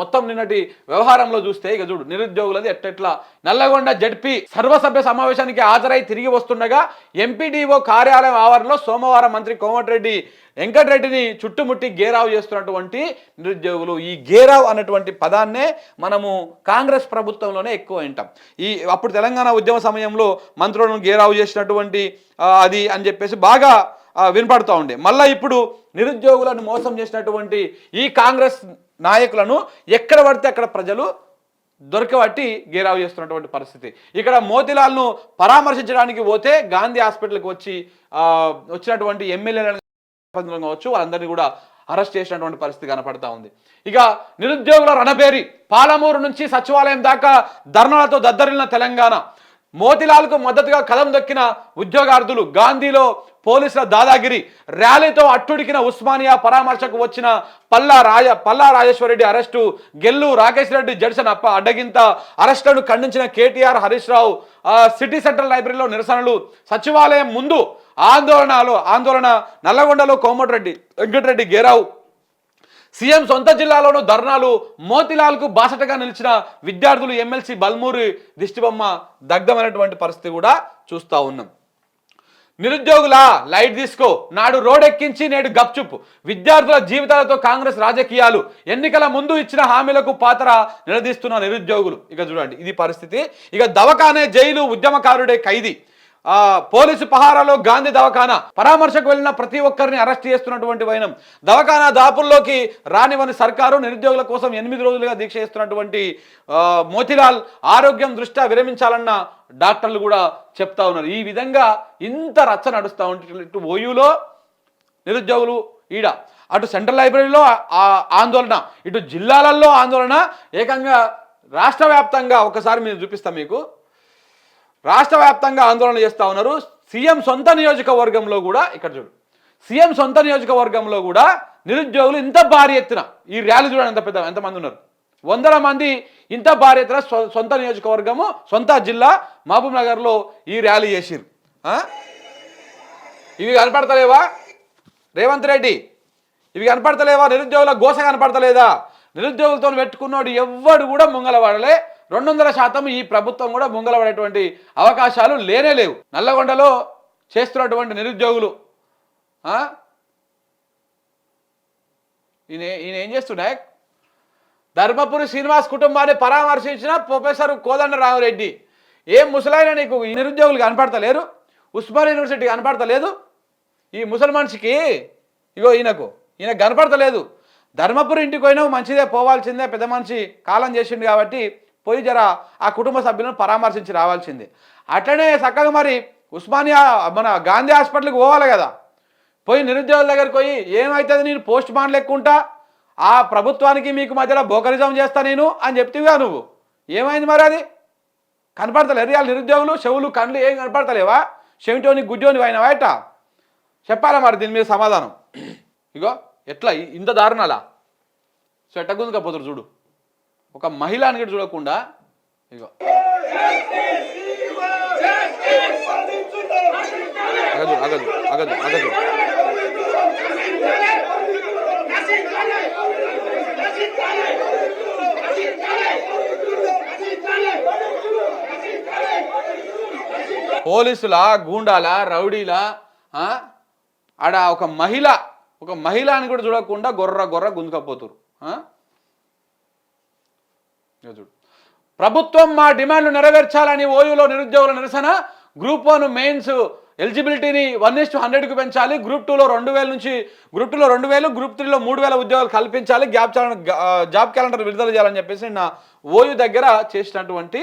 మొత్తం నిన్నటి వ్యవహారంలో చూస్తే ఇక చూడు నిరుద్యోగులది ఎట్టెట్లా? నల్లగొండ జడ్పీ సర్వసభ్య సమావేశానికి హాజరై తిరిగి వస్తుండగా ఎంపీడీఓ కార్యాలయం ఆవరణలో సోమవారం మంత్రి కోమటిరెడ్డి వెంకటరెడ్డిని చుట్టుముట్టి గేరావు చేస్తున్నటువంటి నిరుద్యోగులు. ఈ గేరావు అన్నటువంటి పదాన్నే మనము కాంగ్రెస్ ప్రభుత్వంలోనే ఎక్కువ వింటాం. ఈ అప్పుడు తెలంగాణ ఉద్యమ సమయంలో మంత్రులను గేరావు చేసినటువంటి అది అని చెప్పేసి బాగా వినపడుతూ ఉండే. మళ్ళీ ఇప్పుడు నిరుద్యోగులను మోసం చేసినటువంటి ఈ కాంగ్రెస్ నాయకులను ఎక్కడ పడితే అక్కడ ప్రజలు దొరకబట్టి గేరావు చేస్తున్నటువంటి పరిస్థితి. ఇక్కడ మోతిలాల్ను పరామర్శించడానికి పోతే గాంధీ హాస్పిటల్కి వచ్చి వచ్చినటువంటి ఎమ్మెల్యేలను కావచ్చు వాళ్ళందరినీ కూడా అరెస్ట్ చేసినటువంటి పరిస్థితి కనపడతా ఉంది. ఇక నిరుద్యోగుల రణబేరి పాలమూరు నుంచి సచివాలయం దాకా ధర్నాలతో దద్దరిల్లిన తెలంగాణ. మోతిలాల్కు మద్దతుగా కదం దక్కిన ఉద్యోగార్థులు గాంధీలో పోలీసుల దాదాగిరి ర్యాలీతో అట్టుడికిన ఉస్మానియా పరామర్శకు వచ్చిన పల్లా రాజ పల్లా రాజేశ్వరరెడ్డి అరెస్టు గెల్లు రాకేష్ రెడ్డి జడ్సన్ అప్ప అడ్డగింత అరెస్టులను ఖండించిన కేటీఆర్ హరీష్ రావు సిటీ సెంట్రల్ లైబ్రరీలో నిరసనలు. సచివాలయం ముందు ఆందోళనలో ఆందోళన నల్లగొండలో కోమటిరెడ్డి వెంకటరెడ్డి గేరావు. సీఎం సొంత జిల్లాలోనూ ధర్నాలు మోతిలాల్కు బాసటగా నిలిచిన విద్యార్థులు ఎమ్మెల్సీ బల్మూరి దిష్టిబొమ్మ దగ్ధమైనటువంటి పరిస్థితి కూడా చూస్తూ ఉన్నాం. నిరుద్యోగుల లైట్ తీసుకో. నాడు రోడెక్కించి నేడు గప్చుప్ విద్యార్థుల జీవితాలతో కాంగ్రెస్ రాజకీయాలు. ఎన్నికల ముందు ఇచ్చిన హామీలకు పాత్ర నిలదీస్తున్న నిరుద్యోగులు. ఇక చూడండి ఇది పరిస్థితి. ఇక దవకానే జైలు ఉద్యమకారుడే ఖైదీ. ఆ పోలీసు పహారాలో గాంధీ దవాఖానా. పరామర్శకు వెళ్ళిన ప్రతి ఒక్కరిని అరెస్ట్ చేస్తున్నటువంటి వైనం. దవాఖానా దాపుల్లోకి రానివని సర్కారు నిరుద్యోగుల కోసం ఎనిమిది రోజులుగా దీక్ష చేస్తున్నటువంటి మోతిలాల్ ఆరోగ్యం దృష్ట్యా విరమించాలన్న డాక్టర్లు కూడా చెప్తా ఉన్నారు. ఈ విధంగా ఇంత రచ్చ నడుస్తూ ఉంటే ఇటు ఓయూలో నిరుద్యోగులు ఈడ అటు సెంట్రల్ లైబ్రరీలో ఆందోళన ఇటు జిల్లాలలో ఆందోళన ఏకంగా రాష్ట్ర వ్యాప్తంగా ఒకసారి మీరు చూపిస్తాం మీకు. రాష్ట్ర వ్యాప్తంగా ఆందోళన చేస్తూ ఉన్నారు. సీఎం సొంత నియోజకవర్గంలో కూడా ఇక్కడ చూడు సీఎం సొంత నియోజకవర్గంలో కూడా నిరుద్యోగులు ఇంత భారీ ఎత్తున ఈ ర్యాలీ చూడండి ఎంత పెద్ద ఎంతమంది ఉన్నారు. వందల మంది ఇంత భారీ ఎత్తున సొంత నియోజకవర్గము సొంత జిల్లా మహబూబ్ నగర్లో ఈ ర్యాలీ చేసిరు ఇవి కనపడతలేవా? రేవంత్ రెడ్డి ఇవి కనపడతలేవా? నిరుద్యోగుల గోస కనపడతలేదా? నిరుద్యోగులతో పెట్టుకున్నోడు ఎవ్వడు కూడా ముంగలవాడలే రెండు వందల శాతం ఈ ప్రభుత్వం కూడా ముంగలపడేటువంటి అవకాశాలు లేనే లేవు. నల్లగొండలో చేస్తున్నటువంటి నిరుద్యోగులు ఈయన ఈయన ఏం చేస్తుండే? ధర్మపురి శ్రీనివాస్ కుటుంబాన్ని పరామర్శించిన ప్రొఫెసర్ కోదండ రామరెడ్డి. ఏం ముసలాయన నీకు ఈ నిరుద్యోగులు కనపడతలేరు? ఉస్మాన్ యూనివర్సిటీ కనపడతలేదు? ఈ ముసలి మనిషికి ఇగో ఈయనకు ఈయన కనపడతలేదు. ధర్మపురి ఇంటికి పోయినావు మంచిదే పోవాల్సిందే పెద్ద మనిషి కాలం చేసిండు కాబట్టి పోయి జర ఆ కుటుంబ సభ్యులను పరామర్శించి రావాల్సిందే. అట్లనే చక్కగా మరి ఉస్మానియా మన గాంధీ హాస్పిటల్కి పోవాలి కదా. పోయి నిరుద్యోగుల దగ్గరికి పోయి ఏమవుతుంది నేను పోస్ట్ మార్న్ లెక్కుంటా? ఆ ప్రభుత్వానికి మీకు మధ్యలో బోకరిజం చేస్తా నేను అని చెప్తివిగా నువ్వు. ఏమైంది మరి అది? కనపడతలే ఇవాళ నిరుద్యోగులు చెవులు కళ్ళు ఏం కనపడతలేవా? చెవిటోని గుడ్డోని అయిన బయట చెప్పాలా మరి దీని మీద సమాధానం? ఇగో ఎట్లా? ఇంత దారుణాలా? సో ఎట్ట గుంజుకపోతారు చూడు. ఒక మహిళ అని కూడా చూడకుండా ఇదిగో. అగదు అగదు అగదు అగదు. పోలీసుల గూండాల రౌడీల ఆడ ఒక మహిళ ఒక మహిళ అని కూడా చూడకుండా గొర్ర గొర్ర గుంజుకపోతురు ఆ? చూడు. ప్రభుత్వం మా డిమాండ్లు నెరవేర్చాలని ఓయూలో నిరుద్యోగుల నిరసన? గ్రూప్ వన్ మెయిన్స్ ఎలిజిబిలిటీని వన్ ఇస్ టు హండ్రెడ్కి పెంచాలి. గ్రూప్ టూలో రెండు వేల నుంచి గ్రూప్ టూలో రెండు వేలు గ్రూప్ త్రీలో మూడు వేల ఉద్యోగాలు కల్పించాలి. గ్యాప్ క్యాలెండర్ జాబ్ క్యాలెండర్ విడుదల చేయాలని చెప్పేసి నిన్న ఓయూ దగ్గర చేసినటువంటి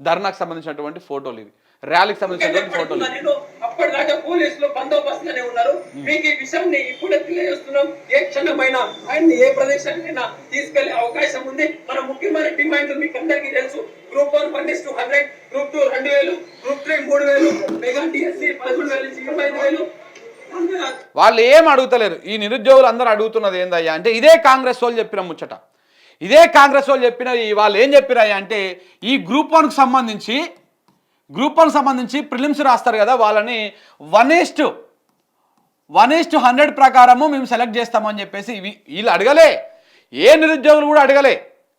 ధర్నాకు సంబంధించినటువంటి ఫోటోలు ఇవి. ర్యాలీకి సంబంధించినటువంటి ఫోటోలు అప్పటిదాకా పోలీసులు బందోబస్తుగానే ఉన్నారు మీకు ఈ విషయాన్ని ఇప్పుడే తెలియజేస్తున్నాం. ఏ క్షణమైనా ఆయన్ని ఏ ప్రదేశానికైనా తీసుకెళ్ళే అవకాశం ఉంది. ముఖ్యమైన డిమాండ్ మీకు అందరికీ తెలుసు. Group one one is two hundred group two రెండు వేలు గ్రూప్ త్రీ మూడు వేలు మెగా టిఎస్సి పదకొండు వేల నుంచి ఇరవై ఐదు వేలు. వాళ్ళు ఏం అడుగుతలేరు. ఈ నిరుద్యోగులు అందరూ అడుగుతున్నది ఏందయ్యా అంటే ఇదే కాంగ్రెస్ వాళ్ళు చెప్పిన ముచ్చట. ఇదే కాంగ్రెస్ వాళ్ళు చెప్పిన వాళ్ళు ఏం చెప్పినాయి అంటే ఈ గ్రూప్ వన్కి సంబంధించి గ్రూప్ వన్ సంబంధించి ప్రిలిమ్స్ రాస్తారు కదా వాళ్ళని one is to one is to hundred ప్రకారము మేము సెలెక్ట్ చేస్తామని చెప్పేసి వీళ్ళు అడగలే. ఏ నిరుద్యోగులు కూడా అడగలే.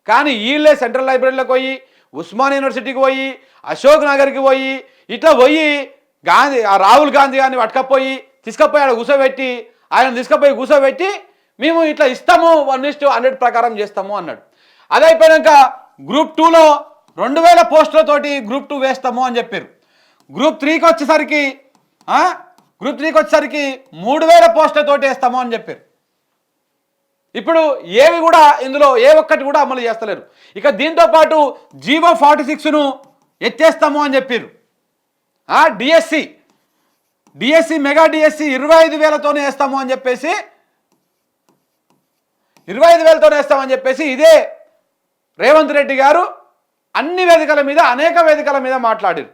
కానీ వీళ్ళే సెంట్రల్ లైబ్రరీలోకి పోయి ఉస్మాన్ యూనివర్సిటీకి పోయి అశోక్ నగర్కి పోయి ఇట్లా పోయి గాంధీ ఆ రాహుల్ గాంధీ గారిని పట్టుకపోయి తీసుకపోయి ఆడ కూర్చోబెట్టి ఆయన తీసుకపోయి కూర్చోబెట్టి మేము ఇట్లా ఇస్తాము వన్ ఇస్ హండ్రెడ్ ప్రకారం చేస్తాము అన్నాడు. అదైపోయాక గ్రూప్ టూలో రెండు వేల పోస్టులతోటి గ్రూప్ టూ వేస్తాము అని చెప్పారు. గ్రూప్ త్రీకి వచ్చేసరికి గ్రూప్ త్రీకి వచ్చేసరికి మూడు వేల పోస్టులతోటి వేస్తాము అని చెప్పారు. ఇప్పుడు ఏవి కూడా ఇందులో ఏ ఒక్కటి కూడా అమలు చేస్తలేరు. ఇక దీంతో పాటు జీవో ఫార్టీ సిక్స్ను ఎత్తేస్తాము అని చెప్పారు డిఎస్సి డిఎస్సి మెగా డిఎస్సి ఇరవై ఐదు వేలతోనే వేస్తాము అని చెప్పేసి ఇరవై ఐదు వేలతోనే వేస్తామని చెప్పేసి ఇదే రేవంత్ రెడ్డి గారు అన్ని వేదికల మీద అనేక వేదికల మీద మాట్లాడారు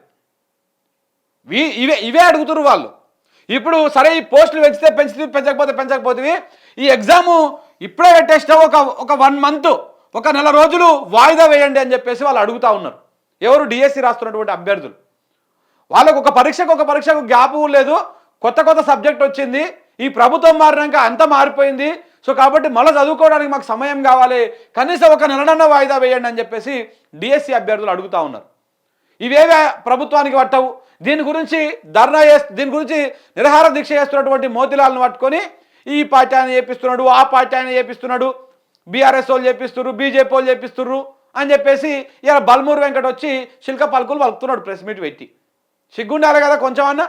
ఇవే ఇవే అడుగుతున్నారు వాళ్ళు. ఇప్పుడు సరే ఈ పోస్టులు పెంచితే పెంచితే పెంచకపోతే పెంచకపోతే ఈ ఎగ్జాము ఇప్పుడే పెట్టేసినావు ఒక ఒక వన్ మంత్ ఒక నెల రోజులు వాయిదా వేయండి అని చెప్పేసి వాళ్ళు అడుగుతా ఉన్నారు. ఎవరు డిఎస్సి రాస్తున్నటువంటి అభ్యర్థులు? వాళ్ళకు ఒక పరీక్షకు ఒక పరీక్షకు గ్యాప్ లేదు. కొత్త కొత్త సబ్జెక్ట్ వచ్చింది. ఈ ప్రభుత్వం మారినాక అంత మారిపోయింది. సో కాబట్టి మళ్ళీ చదువుకోవడానికి మాకు సమయం కావాలి. కనీసం ఒక నెలనన్న వాయిదా వేయండి అని చెప్పేసి డిఎస్సి అభ్యర్థులు అడుగుతా ఉన్నారు. ఇవేవే ప్రభుత్వానికి పట్టవు? దీని గురించి ధర్నా చేస్ దీని గురించి నిరహార దీక్ష చేస్తున్నటువంటి మోతిలాలను పట్టుకొని ఈ పార్టీ ఆయన చేపిస్తున్నాడు ఆ పార్టీ ఆయన చేపిస్తున్నాడు బీఆర్ఎస్ వాళ్ళు చేపిస్తున్నారు బీజేపీ వాళ్ళు చేపిస్తున్నారు అని చెప్పేసి ఇలా బల్మూరు వెంకట వచ్చి శిల్క పలుకులు పలుకుతున్నాడు ప్రెస్ మీట్ పెట్టి. సిగ్గుండాలి కదా కొంచెం అన్న?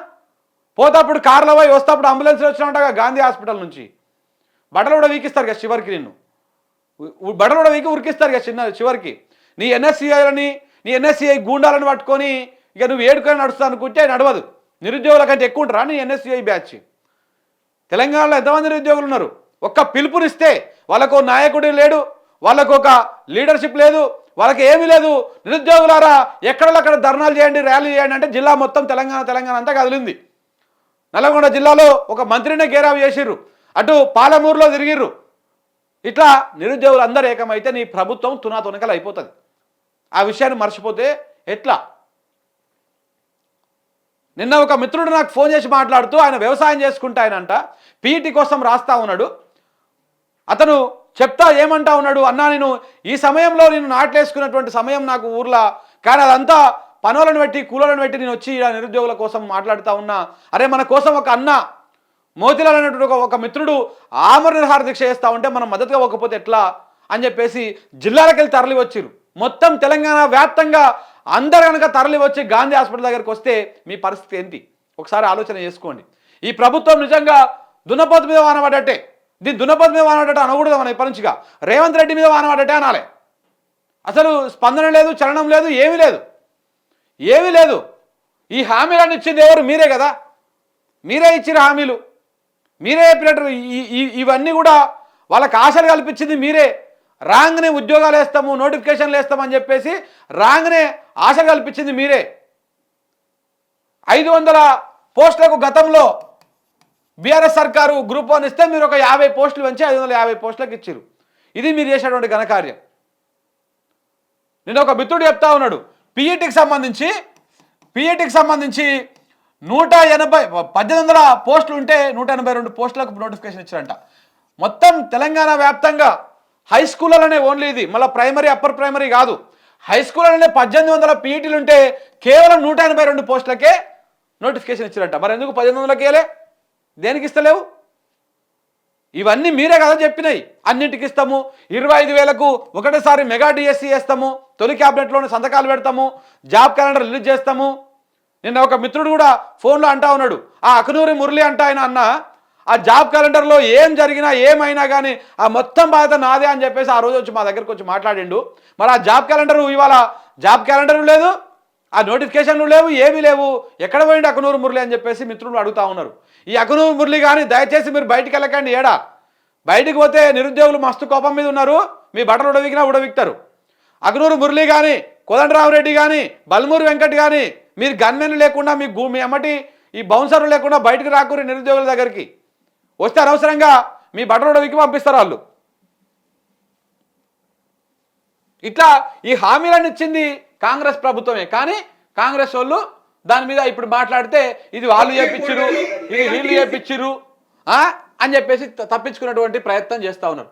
పోతప్పుడు కార్లో పోయి వస్తేప్పుడు అంబులెన్స్ వచ్చినట్టుగా గాంధీ హాస్పిటల్ నుంచి. బట్టలు కూడా వీకిస్తారు కదా చివరికి నిన్ను. బట్టలు కూడా వీకి ఉరికిస్తారు కదా చిన్న చివరికి. నీ ఎన్ఎస్సీఐలని నీ ఎన్ఎస్సీఐ గూండాలను పట్టుకొని ఇక నువ్వు ఏడుకొని నడుస్తా అనుకుంటే నడవదు. నిరుద్యోగుల కంటే ఎక్కువ ఉంటారా నీ ఎన్ఎస్సీఐ బ్యాచ్? తెలంగాణలో ఎంతమంది నిరుద్యోగులు ఉన్నారు? ఒక్క పిలుపునిస్తే వాళ్ళకు నాయకుడు లేడు వాళ్ళకు ఒక లీడర్షిప్ లేదు వాళ్ళకి ఏమీ లేదు. నిరుద్యోగులారా ఎక్కడక్కడ ధర్నాలు చేయండి ర్యాలీ చేయండి అంటే జిల్లా మొత్తం తెలంగాణ తెలంగాణ అంతా కదిలింది. నల్గొండ జిల్లాలో ఒక మంత్రినే గేరావు చేసిర్రు. అటు పాలమూరులో తిరిగిర్రు. ఇట్లా నిరుద్యోగులు అందరూ ఏకమైతే నీ ప్రభుత్వం తునాతునకలు అయిపోతుంది. ఆ విషయాన్ని మర్చిపోతే ఎట్లా? నిన్న ఒక మిత్రుడు నాకు ఫోన్ చేసి మాట్లాడుతూ ఆయన వ్యవసాయం చేసుకుంటా ఆయనంట పీఈటీ కోసం రాస్తా ఉన్నాడు. అతను చెప్తా ఏమంటా ఉన్నాడు? అన్నా నేను ఈ సమయంలో నేను నాట్లేసుకున్నటువంటి సమయం నాకు ఊర్లో. కానీ అదంతా పనులను పెట్టి కూలను పెట్టి నేను వచ్చి ఈడ నిరుద్యోగుల కోసం మాట్లాడుతూ ఉన్నా. అరే మన కోసం ఒక అన్న మోతిలాల్ అనేటువంటి ఒక మిత్రుడు ఆమర నిర్హార దీక్ష చేస్తూ ఉంటే మనం మద్దతుగా ఇవ్వకపోతే ఎట్లా? అని చెప్పేసి జిల్లాలకు వెళ్ళి తరలి వచ్చిరు మొత్తం తెలంగాణ వ్యాప్తంగా అందరు కనుక తరలి వచ్చి గాంధీ హాస్పిటల్ దగ్గరికి వస్తే మీ పరిస్థితి ఏంటి? ఒకసారి ఆలోచన చేసుకోండి. ఈ ప్రభుత్వం నిజంగా దున్నపోతు మీద వానబడ్డట్టే దీని దున్నపోతు మీద వానబడ్డట్టు అనకూడదు మన ఇప్పటినుంచిగా రేవంత్ రెడ్డి మీద వానబడ్డట్టే అనాలి. అసలు స్పందన లేదు చలనం లేదు ఏమీ లేదు. ఏమీ లేదు. ఈ హామీలను ఇచ్చింది ఎవరు? మీరే కదా. మీరే ఇచ్చిన హామీలు. మీరే చెప్పినట్టు ఇవన్నీ కూడా వాళ్ళకి ఆశలు కల్పించింది మీరే. రాంగ్నే ఉద్యోగాలు వేస్తాము నోటిఫికేషన్లు వేస్తామని చెప్పేసి రాంగ్నే ఆశ కల్పించింది మీరే. ఐదు వందల పోస్టులకు గతంలో బీఆర్ఎస్ సర్కారు గ్రూప్ వన్ ఇస్తే మీరు ఒక యాభై పోస్టులు పెంచి ఐదు వందల యాభై పోస్టులకు ఇచ్చారు ఇది మీరు చేసేటువంటి ఘనకార్యం నేను ఒక మిత్రుడు చెప్తా ఉన్నాడు పిఈటికి సంబంధించి పిఈటికి సంబంధించి నూట ఎనభై పద్దెనిమిది వందల పోస్టులు ఉంటే నూట ఎనభై రెండు పోస్టులకు నోటిఫికేషన్ ఇచ్చారంట. మొత్తం తెలంగాణ వ్యాప్తంగా హై స్కూళ్ళలోనే ఓన్లీ ఇది. మళ్ళీ ప్రైమరీ అప్పర్ ప్రైమరీ కాదు. హై స్కూళ్ళలోనే పద్దెనిమిది వందల పీఈటీలు ఉంటే కేవలం నూట ఎనభై రెండు పోస్టులకే నోటిఫికేషన్ ఇచ్చారంట. మరి ఎందుకు పద్దెనిమిది వందలకి దేనికి ఇస్తలేవు? ఇవన్నీ మీరే కదా చెప్పినాయి అన్నింటికి ఇస్తాము. ఇరవై ఐదు వేలకు ఒకటేసారి మెగా డిఎస్సి వేస్తాము. తొలి క్యాబినెట్లోనే సంతకాలు పెడతాము. జాబ్ క్యాలెండర్ రిలీజ్ చేస్తాము. నిన్న ఒక మిత్రుడు కూడా ఫోన్లో అంటా ఉన్నాడు. ఆ అకనూరి మురళి అంటా ఆయన అన్న ఆ జాబ్ క్యాలెండర్లో ఏం జరిగినా ఏమైనా కానీ ఆ మొత్తం బాధ్యత నాదే అని చెప్పేసి ఆ రోజు వచ్చి మా దగ్గరకు వచ్చి మాట్లాడిండు. మరి ఆ జాబ్ క్యాలెండర్ ఇవాళ జాబ్ క్యాలెండర్ లేదు ఆ నోటిఫికేషన్లు లేవు ఏమీ లేవు. ఎక్కడ పోయిండు అకనూరు మురళి అని చెప్పేసి మిత్రులు అడుగుతా ఉన్నారు. ఈ అకనూరు మురళి కానీ దయచేసి మీరు బయటికి వెళ్ళకండి ఏడా. బయటికి పోతే నిరుద్యోగులు మస్తు కోపం మీద ఉన్నారు మీ బట్టలు ఉడవికినా ఉడవిక్తారు. అగ్నూరు మురళి కానీ కోదండరామరెడ్డి కానీ బల్మూరు వెంకట్ కానీ మీరు గన్మెన్లు లేకుండా మీ భూమి ఎమ్మటి ఈ బౌన్సర్లు లేకుండా బయటకు రాకూరి నిరుద్యోగుల దగ్గరికి. వస్తే అనవసరంగా మీ బట్టలు ఉడవికి పంపిస్తారు వాళ్ళు. ఇట్లా ఈ హామీలను ఇచ్చింది కాంగ్రెస్ ప్రభుత్వమే. కానీ కాంగ్రెస్ వాళ్ళు దాని మీద ఇప్పుడు మాట్లాడితే ఇది వాళ్ళు చేపించరు ఇది వీళ్ళు చేపించరు ఆ? అని చెప్పేసి తప్పించుకున్నటువంటి ప్రయత్నం చేస్తా ఉన్నారు.